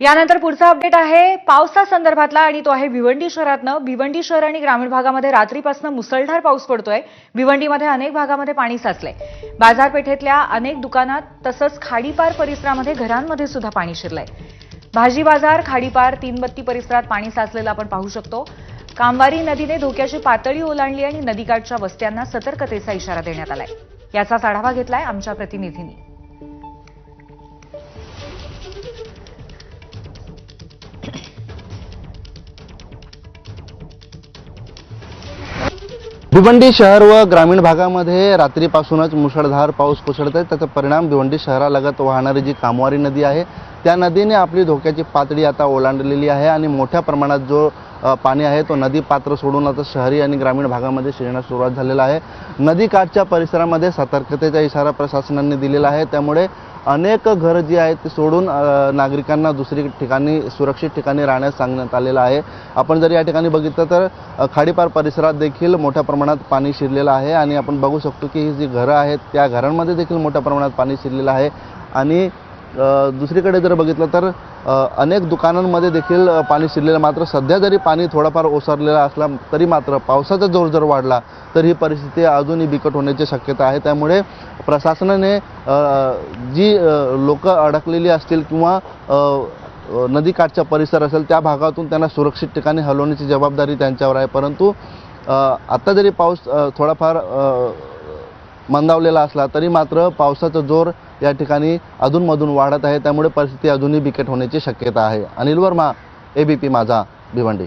यानंतर पुढचा अपडेट आहे. पावसासंदर्भातला आणि तो आहे भिवंडी शहरातनं. भिवंडी शहर आणि ग्रामीण भागामध्ये रात्रीपासून मुसळधार पाऊस पडतोय. भिवंडीमध्ये अनेक भागामध्ये पाणी साचलंय. बाजारपेठेतल्या अनेक दुकानात तसंच खाडीपार परिसरामध्ये घरांमध्ये सुद्धा पाणी शिरलंय. भाजी बाजार खाडीपार तीनबत्ती परिसरात पाणी साचलेलं आपण पाहू शकतो. कामवारी नदीने धोक्याची पातळी ओलांडली आणि नदीकाठच्या वस्त्यांना सतर्कतेचा इशारा देण्यात आलाय. याचाच आढावा घेतलाय आमच्या प्रतिनिधींनी. भिवंडी शहर व ग्रामीण भागामध्ये रात्रीपासूनच मुसळधार पाऊस कोसळत आहे त्याचा परिणाम भिवंडी शहरालगत वाहणारी जी कामवारी नदी आहे त्या नदीने आपली धोक्याची पातळी आता ओलांडलेली आहे आणि मोठ्या प्रमाणात जो पाणी आहे तो नदी पात्र सोडून आता शहरी आणि ग्रामीण भागामध्ये शिरण्यास सुरुवात झालेला आहे. नदीकाठच्या परिसरामध्ये सतर्कतेचा इशारा प्रशासनाने दिलेला आहे. त्यामुळे अनेक घरं जी आहेत ती सोडून नागरिकांना दुसरी ठिकाणी सुरक्षित ठिकाणी राहण्यास सांगण्यात आलेलं आहे. आपण जर या ठिकाणी बघितलं तर खाडीपार परिसरात देखील मोठ्या प्रमाणात पाणी शिरलेलं आहे आणि आपण बघू शकतो की ही जी घरं आहेत त्या घरांमध्ये देखील मोठ्या प्रमाणात पाणी शिरलेलं आहे. आणि दुसरीकडे जर बघितलं तर अनेक दुकानांमध्ये देखील पाणी शिरलेलं मात्र सध्या जरी पाणी थोडाफार ओसरलेला असला तरी मात्र पावसाचा जोर जर वाढला तर ही परिस्थिती अजूनही बिकट होण्याची शक्यता आहे. त्यामुळे प्रशासनाने जी लोक अडकलेली असतील किंवा नदीकाठचा परिसर असेल त्या भागातून त्यांना सुरक्षित ठिकाणी हलवण्याची जबाबदारी त्यांच्यावर आहे. परंतु आत्ता जरी पाऊस थोडाफार मंदावलेला असला तरी मात्र पावसाचा जोर या ठिकाणी अधूनमधून वाढत आहे. त्यामुळे परिस्थिती अजूनही बिकट होण्याची शक्यता आहे. Anil Verma A B P माझा भिवंडी.